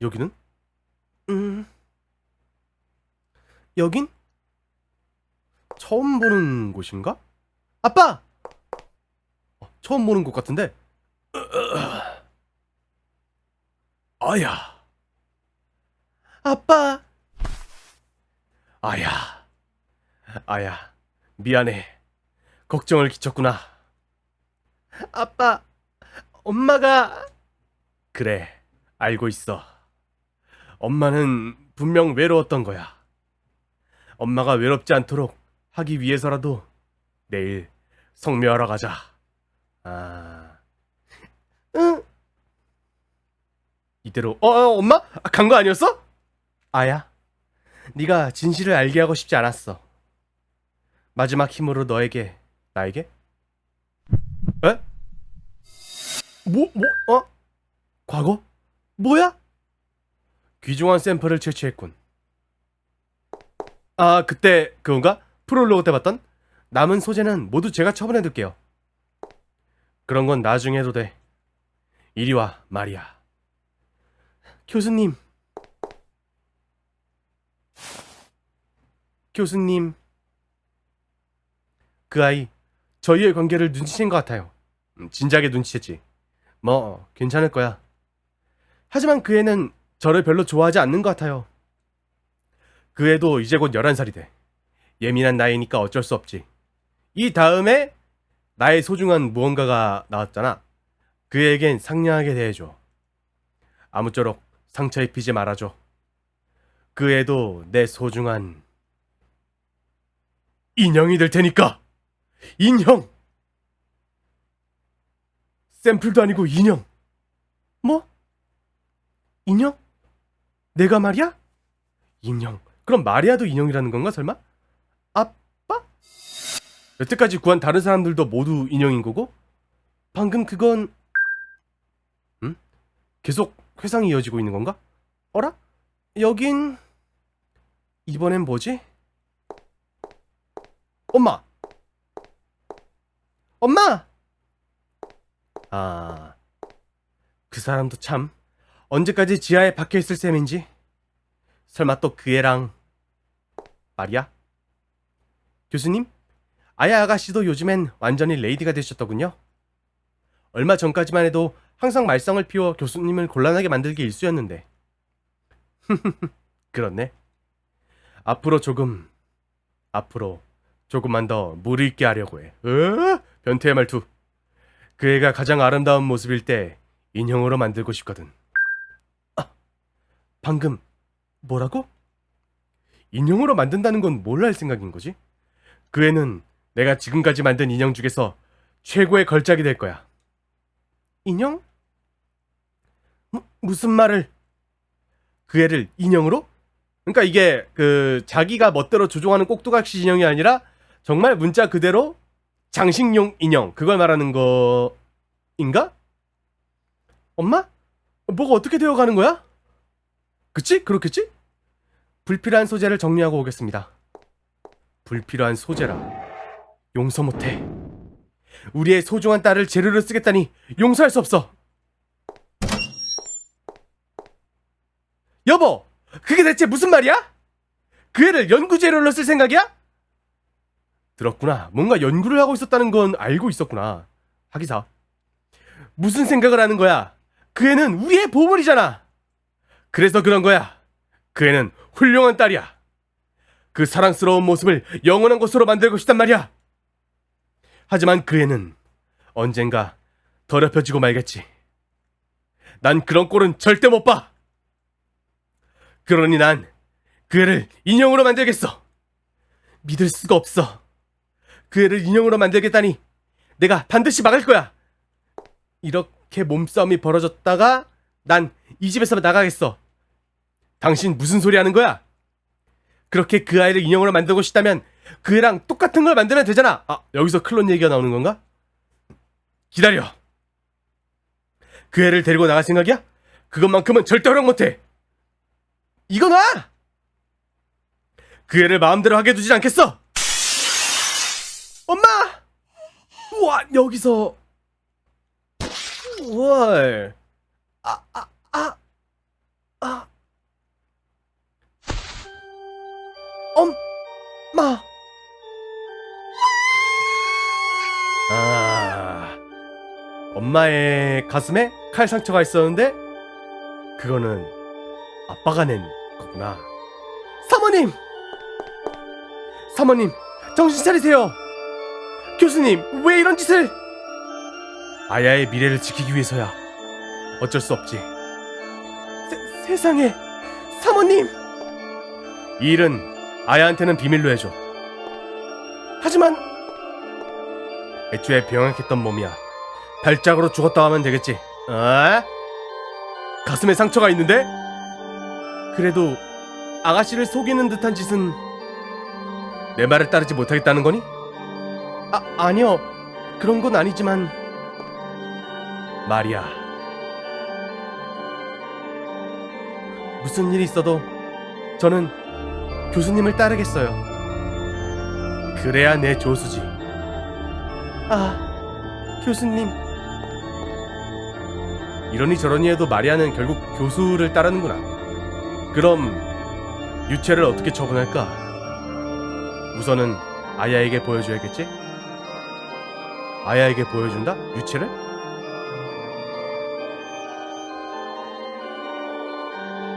여기는? 음. 여긴? 처음 보는 곳인가? 아빠! 어, 처음 보는 곳 같은데? 아야. 아빠! 아야. 아야. 미안해. 걱정을 끼쳤구나. 아빠, 엄마가. 그래, 알고 있어. 엄마는 분명 외로웠던 거야. 엄마가 외롭지 않도록 하기 위해서라도 내일 성묘하러 가자. 아. 응. 이대로 어, 어 엄마? 간거 아니었어? 아야. 네가 진실을 알게 하고 싶지 않았어. 마지막 힘으로 너에게 나에게? 에? 뭐, 뭐, 어? 과거? 뭐야? 귀중한 샘플을 채취했군. 아, 그때 그건가? 프롤로그 때 봤던? 남은 소재는 모두 제가 처분해둘게요. 그런 건 나중에 해도 돼. 이리 와, 말이야. 교수님. 교수님. 그 아이, 저희의 관계를 눈치챈 것 같아요. 음, 진작에 눈치챘지. 뭐, 괜찮을 거야. 하지만 그 애는 저를 별로 좋아하지 않는 것 같아요. 그 애도 이제 곧 11살이 돼. 예민한 나이니까 어쩔 수 없지. 이 다음에 나의 소중한 무언가가 나왔잖아. 그 애겐 상냥하게 대해줘. 아무쪼록 상처 입히지 말아줘. 그 애도 내 소중한 인형이 될 테니까. 인형. 샘플도 아니고 인형. 뭐? 인형? 내가 말이야? 인형. 그럼 마리아도 인형이라는 건가 설마? 아빠? 여태까지 구한 다른 사람들도 모두 인형인 거고? 방금 그건 음? 계속 회상이 이어지고 있는 건가? 어라? 여긴 이번엔 뭐지? 엄마! 엄마! 아, 그 사람도 참 언제까지 지하에 박혀 있을 셈인지. 설마 또 그 애랑 말이야? 교수님? 아야 아가씨도 요즘엔 완전히 레이디가 되셨더군요. 얼마 전까지만 해도 항상 말썽을 피워 교수님을 곤란하게 만들기 일쑤였는데. 그렇네. 앞으로 조금, 앞으로 조금만 더 무리 있게 하려고 해. 어? 변태의 말투. 그 애가 가장 아름다운 모습일 때 인형으로 만들고 싶거든. 아, 방금 뭐라고? 인형으로 만든다는 건 뭘 할 생각인 거지? 그 애는 내가 지금까지 만든 인형 중에서 최고의 걸작이 될 거야. 인형? 무, 무슨 말을? 그 애를 인형으로? 그러니까 이게 그 자기가 멋대로 조종하는 꼭두각시 인형이 아니라 정말 문자 그대로 장식용 인형 그걸 말하는 거인가? 엄마? 뭐가 어떻게 되어가는 거야? 그치? 그렇겠지? 불필요한 소재를 정리하고 오겠습니다. 불필요한 소재라. 용서 못해. 우리의 소중한 딸을 재료로 쓰겠다니 용서할 수 없어. 여보, 그게 대체 무슨 말이야? 그 애를 연구 재료로 쓸 생각이야? 들었구나. 뭔가 연구를 하고 있었다는 건 알고 있었구나. 하기사. 무슨 생각을 하는 거야? 그 애는 우리의 보물이잖아. 그래서 그런 거야. 그 애는 훌륭한 딸이야. 그 사랑스러운 모습을 영원한 것으로 만들고 싶단 말이야. 하지만 그 애는 언젠가 더럽혀지고 말겠지. 난 그런 꼴은 절대 못 봐. 그러니 난 그 애를 인형으로 만들겠어. 믿을 수가 없어. 그 애를 인형으로 만들겠다니 내가 반드시 막을 거야. 이렇게 몸싸움이 벌어졌다가 난 이 집에서 나가겠어. 당신 무슨 소리 하는 거야? 그렇게 그 아이를 인형으로 만들고 싶다면 그 애랑 똑같은 걸 만들면 되잖아. 아, 여기서 클론 얘기가 나오는 건가? 기다려. 그 애를 데리고 나갈 생각이야? 그것만큼은 절대 허락 못해. 이거 놔! 그 애를 마음대로 하게 두지 않겠어! 엄마! 우와, 여기서. 월. 아, 아, 아, 아. 엄마. 아, 엄마의 가슴에 칼 상처가 있었는데 그거는 아빠가 낸 거구나. 사모님, 사모님, 정신 차리세요. 교수님, 왜 이런 짓을? 아야의 미래를 지키기 위해서야 어쩔 수 없지. 세, 세상에, 사모님! 이 일은 아야한테는 비밀로 해줘. 하지만 애초에 병약했던 몸이야. 발작으로 죽었다 하면 되겠지. 아? 가슴에 상처가 있는데? 그래도 아가씨를 속이는 듯한 짓은 내 말을 따르지 못하겠다는 거니? 아, 아니요. 그런 건 아니지만 말이야. 무슨 일이 있어도 저는 교수님을 따르겠어요. 그래야 내 조수지. 아, 교수님. 이러니 저러니 해도 마리아는 결국 교수를 따르는구나. 그럼 유체를 어떻게 처분할까? 우선은 아야에게 보여줘야겠지? 아야에게 보여준다? 유체를?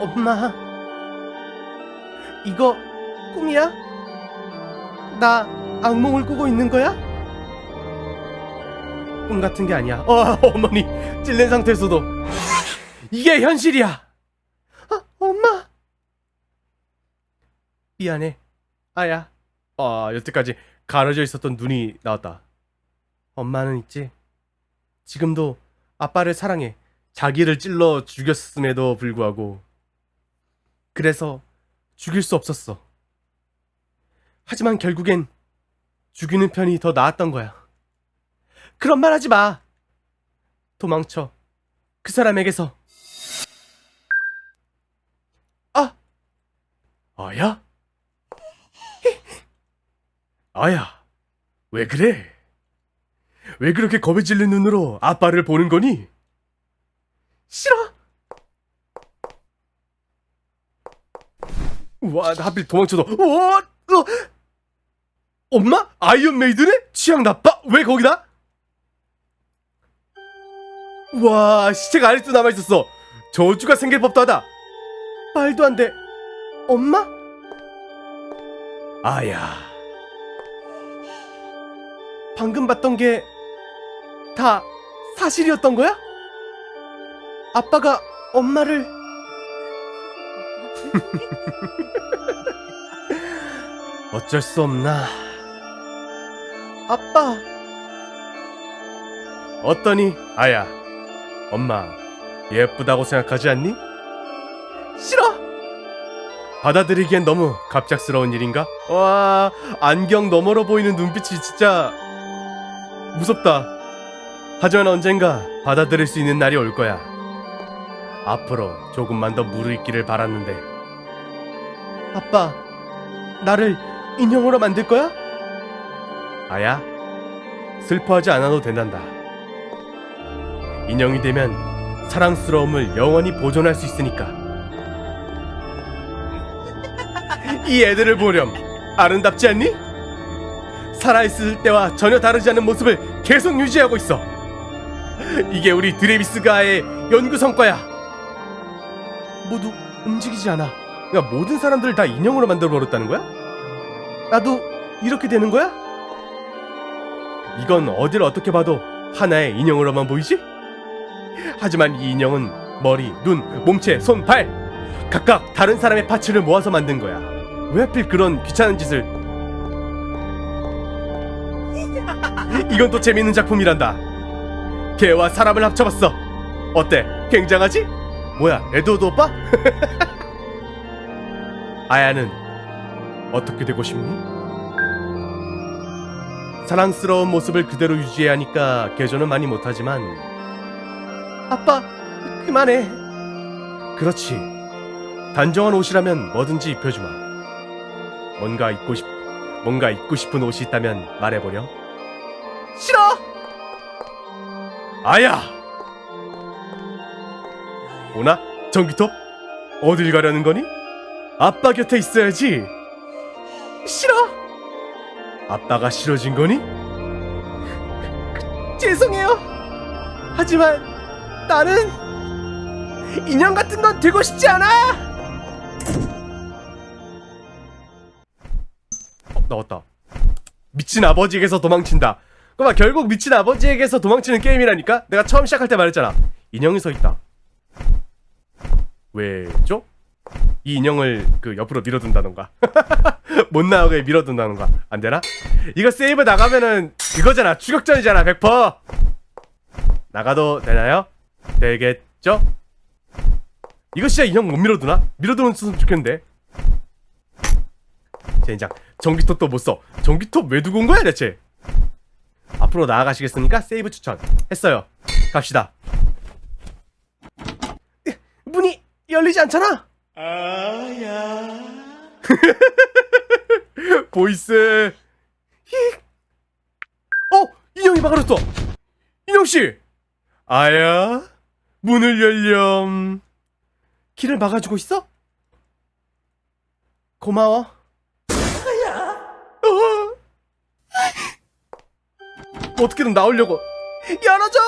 엄마, 이거 꿈이야? 나 악몽을 꾸고 있는 거야? 꿈 같은 게 아니야. 어, 어머니 찔린 상태에서도 이게 현실이야. 아, 엄마. 미안해. 아야. 아, 여태까지 가려져 있었던 눈이 나왔다. 엄마는 있지. 지금도 아빠를 사랑해. 자기를 찔러 죽였음에도 불구하고. 그래서 죽일 수 없었어. 하지만 결국엔 죽이는 편이 더 나았던 거야. 그런 말 하지 마. 도망쳐. 그 사람에게서. 아! 아야? 아야, 왜 그래? 왜 그렇게 겁에 질린 눈으로 아빠를 보는 거니? 싫어! 우 와, 나 하필 도망쳐도, 우와! 어! 엄마? 아이언 메이드네? 취향 나빠? 왜 거기다? 와 시체가 아직도 남아있었어 저주가 생길 법도 하다 말도 안 돼 엄마? 아야 방금 봤던 게 다 사실이었던 거야? 아빠가 엄마를 어쩔 수 없나 아빠 어떠니 아야 엄마 예쁘다고 생각하지 않니? 싫어. 받아들이기엔 너무 갑작스러운 일인가? 와 안경 너머로 보이는 눈빛이 진짜 무섭다. 하지만 언젠가 받아들일 수 있는 날이 올 거야. 앞으로 조금만 더 무르익기를 바랐는데. 아빠, 나를 인형으로 만들 거야? 아야, 슬퍼하지 않아도 된단다. 인형이 되면 사랑스러움을 영원히 보존할 수 있으니까. 이 애들을 보렴. 아름답지 않니? 살아있을 때와 전혀 다르지 않은 모습을 계속 유지하고 있어. 이게 우리 드레비스 가의 연구 성과야. 모두 움직이지 않아. 그러니까 모든 사람들을 다 인형으로 만들어 버렸다는 거야? 나도 이렇게 되는 거야? 이건 어디를 어떻게 봐도 하나의 인형으로만 보이지? 하지만 이 인형은 머리, 눈, 몸체, 손, 발 각각 다른 사람의 파츠를 모아서 만든 거야. 왜 하필 그런 귀찮은 짓을? 이건 또 재밌는 작품이란다. 개와 사람을 합쳐봤어. 어때? 굉장하지? 뭐야, 에드워드 오빠? 아야는 어떻게 되고 싶니? 사랑스러운 모습을 그대로 유지해야 하니까 개조는 많이 못하지만. 아빠 그만해. 그렇지. 단정한 옷이라면 뭐든지 입혀주마. 뭔가 입고 싶 뭔가 입고 싶은 옷이 있다면 말해보렴. 싫어! 아야! 오나 전기톱? 어딜 가려는 거니? 아빠 곁에 있어야지 싫어 아빠가 싫어진 거니 죄송해요 하지만 나는 인형 같은 건 들고 싶지 않아. 어, 나왔다. 미친 아버지에게서 도망친다. 그봐 결국 미친 아버지에게서 도망치는 게임이라니까. 내가 처음 시작할 때 말했잖아. 인형이 서 있다. 왜죠? 이 인형을 그 옆으로 밀어둔다던가. 못 나오게 밀어둔다던가. 안 되나? 이거 세이브 나가면은 그거잖아. 추격전이잖아. 100% 나가도 되나요? 되겠죠? 이거 진짜 인형 못 밀어두나? 밀어두면 좋겠는데. 젠장. 전기톱 또 못써. 전기톱 왜 두고 온 거야 대체? 앞으로 나아가시겠습니까? 세이브 추천. 했어요. 갑시다. 으, 문이 열리지 않잖아 보이스. 히. 어 인형이 막아줬어. 인형 씨. 아야 문을 열렴. 길을 막아주고 있어? 고마워. 어. 어떻게든 나오려고. 열어줘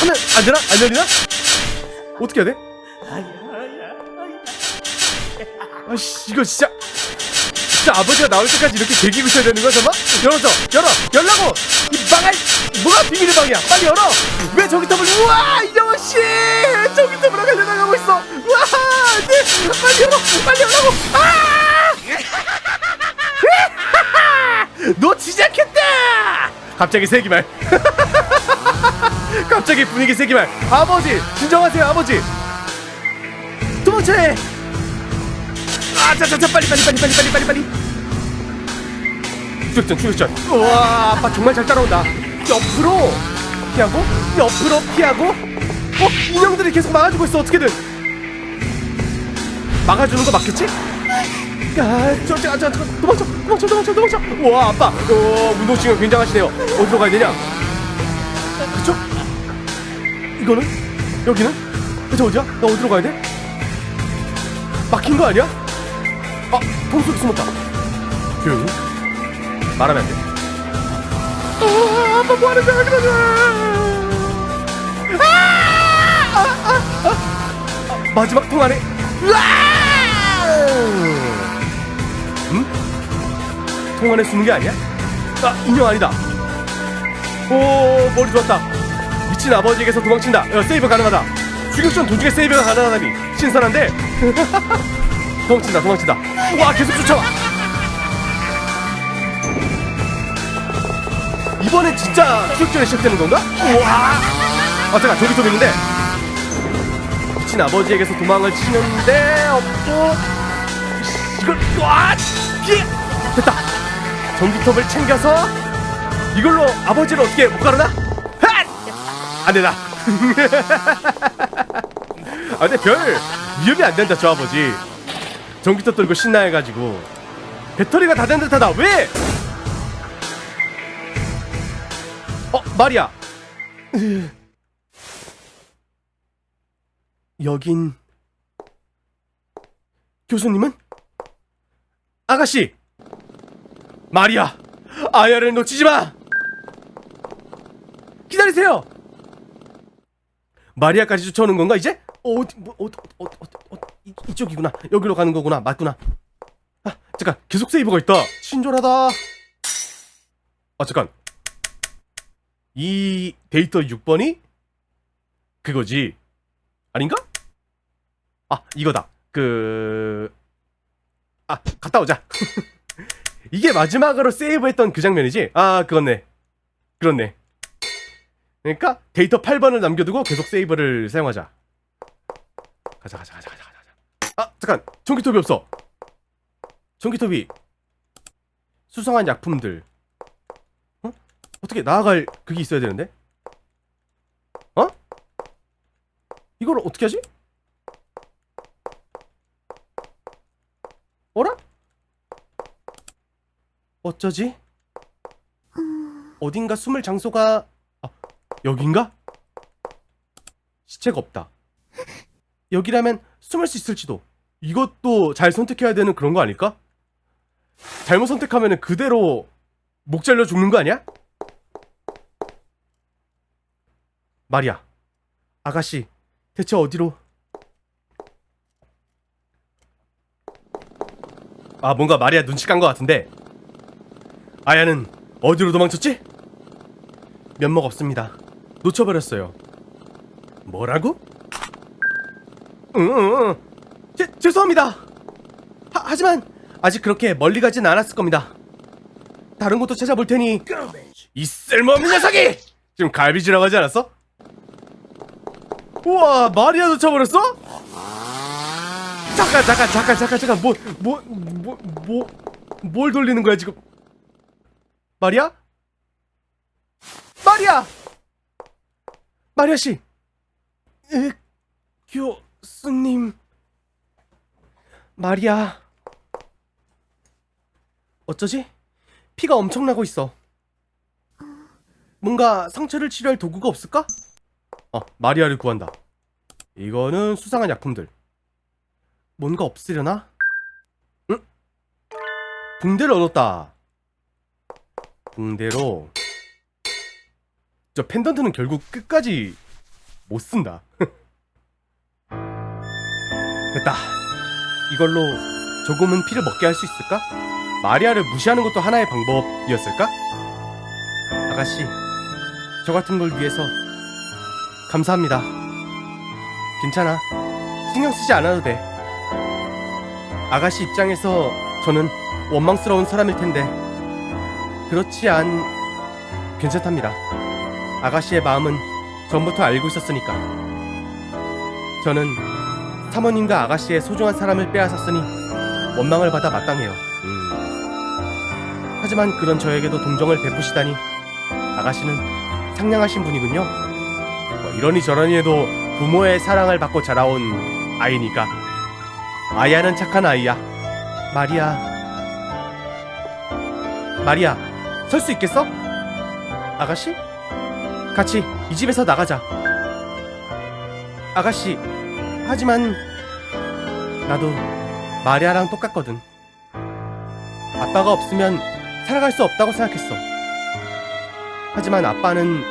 하면 안 되나? 안 열리나? 어떻게 해야 돼? 아씨 이거 진짜. 진짜 아버지가 나올 때까지 이렇게 대기고 있어야 되는 거야 정말? 열어줘 열어 열라고! 이 망할 뭐가 비밀의 방이야? 빨리 열어! 왜 전기톱을 우와 이정씨! 전기톱으로 갈려나가고 있어! 우와 안돼 빨리 열어 빨리 열라고! 아! 놓치지 않겠다! 갑자기 세기말 갑자기 분위기 세기말 아버지 진정하세요 아버지 도망쳐야 해 아, 자, 자, 자, 빨리, 빨리, 빨리, 빨리, 빨리, 빨리, 빨리. 추격전, 추격전. 우와, 아빠 정말 잘 따라온다. 옆으로 피하고, 옆으로 피하고. 어, 인형들이 계속 막아주고 있어, 어떻게든. 막아주는 거 맞겠지? 야, 저, 저, 저, 저, 도망쳐, 도망쳐, 도망쳐, 도망쳐. 우와, 아빠, 어, 운동신경 굉장하시네요. 어디로 가야 되냐? 이거는? 여기는? 저 어디야? 나 어디로 가야 돼? 막힌 거 아니야? 아, 통속이 숨었다. 조용히. 말하면 안 돼. 아, 아빠 뭐 하는 거야, 그러냐. 아! 아, 아, 아. 아, 마지막 통화네. 으아! 응? 통안에 숨은 게 아니야? 아, 인형 아니다. 오, 머리 좋았다. 미친 아버지에게서 도망친다. 야, 세이브 가능하다. 추격전 도중에 세이브가 가능하다니. 신선한데? 도망친다, 도망친다. 와, 계속 쫓아와. 이번엔 진짜 추격전이 시작되는 건가? 우와! 아, 잠깐, 저기 좀 있는데. 미친 아버지에게서 도망을 치는데, 없고. 이걸, 와! 피해! 됐다! 전기톱을 챙겨서, 이걸로 아버지를 어떻게 못 가르나? 핫! 안 되다. 아, 근데 별 위협이 안 된다, 저 아버지. 전기톱 들고 신나해가지고. 배터리가 다 된 듯하다. 왜? 어, 말이야. 여긴 교수님은? 아가씨! 마리아! 아야를 놓치지 마! 기다리세요! 마리아까지 쫓아오는 건가 이제? 어, 뭐, 어, 어, 어, 어, 어, 이, 이쪽이구나. 여기로 가는 거구나. 맞구나. 아, 잠깐. 계속 세이버가 있다. 친절하다. 아, 잠깐. 이 데이터 6번이 그거지. 아닌가? 아, 이거다. 그 아, 갔다 오자. 이게 마지막으로 세이브했던 그 장면이지? 아, 그렇네. 그렇네. 그러니까 데이터 8번을 남겨두고 계속 세이브를 사용하자. 가자, 가자, 가자, 가자, 가자. 아, 잠깐. 전기톱이 없어. 전기톱이 수상한 약품들. 어? 어떻게 나아갈 그게 있어야 되는데? 어? 이걸 어떻게 하지? 어라? 어쩌지? 어딘가 숨을 장소가 아, 여긴가? 시체가 없다. 여기라면 숨을 수 있을지도. 이것도 잘 선택해야 되는 그런 거 아닐까? 잘못 선택하면 그대로 목 잘려 죽는 거 아니야? 마리아, 아가씨, 대체 어디로? 아, 뭔가 마리아 눈치 깐 것 같은데. 아야는 어디로 도망쳤지? 면목 없습니다. 놓쳐버렸어요. 뭐라고? 응. 제, 죄송합니다. 하, 하지만 아직 그렇게 멀리 가진 않았을 겁니다. 다른 곳도 찾아볼 테니 이 쓸모없는 녀석이 지금 갈비지라고 하지 않았어? 우와 마리아 놓쳐버렸어? 잠깐 잠깐 잠깐 잠깐 잠깐 뭐 뭐 뭐 뭐 뭘 돌리는 거야 지금 마리아? 마리아! 마리아 씨. 으, 교수님. 마리아. 어쩌지? 피가 엄청나고 있어. 뭔가 상처를 치료할 도구가 없을까? 어, 마리아를 구한다. 이거는 수상한 약품들. 뭔가 없으려나? 응? 붕대를 얻었다. 붕대로 저 펜던트는 결국 끝까지 못 쓴다. 됐다. 이걸로 조금은 피를 먹게 할 수 있을까? 마리아를 무시하는 것도 하나의 방법이었을까? 아가씨, 저 같은 걸 위해서 감사합니다. 괜찮아. 신경 쓰지 않아도 돼. 아가씨 입장에서 저는 원망스러운 사람일 텐데 그렇지 않 괜찮답니다. 아가씨의 마음은 전부터 알고 있었으니까. 저는 사모님과 아가씨의 소중한 사람을 빼앗았으니 원망을 받아 마땅해요. 음. 하지만 그런 저에게도 동정을 베푸시다니 아가씨는 상냥하신 분이군요. 뭐 이러니 저러니 해도 부모의 사랑을 받고 자라온 아이니까. 아야는 착한 아이야. 마리아. 마리아, 설 수 있겠어? 아가씨? 같이 이 집에서 나가자. 아가씨, 하지만 나도 마리아랑 똑같거든. 아빠가 없으면 살아갈 수 없다고 생각했어. 하지만 아빠는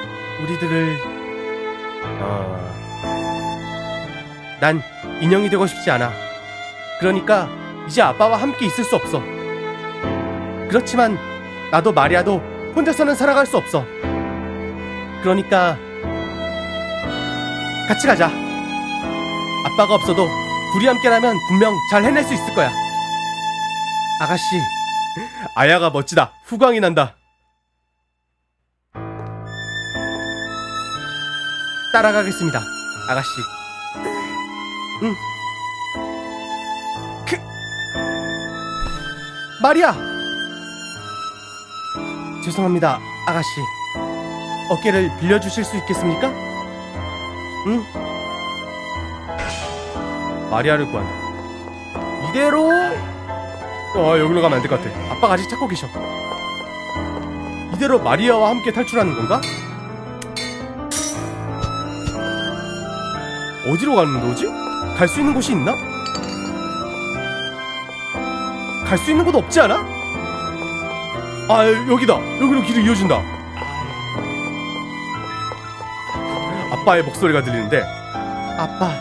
우리들을 어... 난 인형이 되고 싶지 않아. 그러니까 이제 아빠와 함께 있을 수 없어. 그렇지만 나도 마리아도 혼자서는 살아갈 수 없어. 그러니까 같이 가자. 아빠가 없어도 둘이 함께라면 분명 잘 해낼 수 있을 거야. 아가씨, 아야가 멋지다. 후광이 난다. 따라가겠습니다, 아가씨. 응. 그 마리아. 죄송합니다, 아가씨. 어깨를 빌려주실 수 있겠습니까? 응? 마리아를 구한다. 이대로 어 여기로 가면 안 될 것 같아. 아빠가 아직 찾고 계셔. 이대로 마리아와 함께 탈출하는 건가? 어디로 가는 거지? 갈 수 있는 곳이 있나? 갈 수 있는 곳 없지 않아? 아 여기다. 여기로 길이 이어진다. 아빠의 목소리가 들리는데 아빠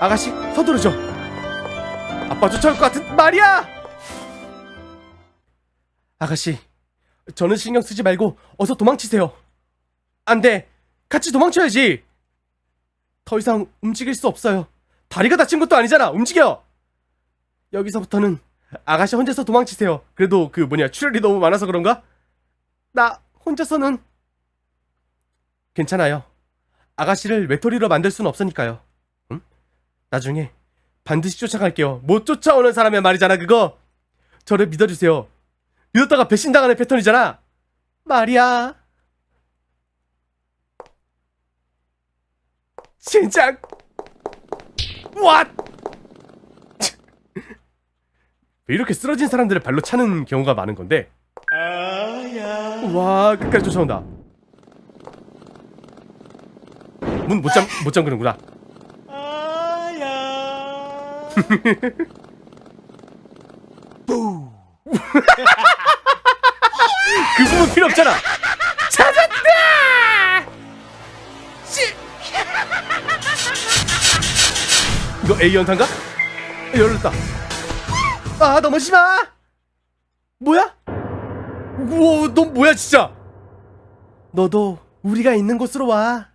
아가씨 서두르죠. 아빠 쫓아올 것 같은 말이야! 아가씨 저는 신경 쓰지 말고 어서 도망치세요. 안돼 같이 도망쳐야지! 더 이상 움직일 수 없어요. 다리가 다친 것도 아니잖아 움직여! 여기서부터는 아가씨 혼자서 도망치세요. 그래도 그 뭐냐 출혈이 너무 많아서 그런가? 나 혼자서는 괜찮아요 아가씨를 외톨이로 만들 수는 없으니까요. 응? 나중에 반드시 쫓아갈게요. 못 쫓아오는 사람의 말이잖아 그거. 저를 믿어주세요. 믿었다가 배신당하는 패턴이잖아. 말이야. 진짜. 왓! 왜 이렇게 쓰러진 사람들을 발로 차는 경우가 많은 건데? 와 끝까지 쫓아온다. 문 못 잠, 못 잠그는구나. 아야. 뿌. 그 부분 필요 없잖아. 찾았다! 씨. 이거 A 연탄가? 아, 열렸다. 아 넘어지 마. 뭐야? 우와 넌 뭐야 진짜? 너도 우리가 있는 곳으로 와.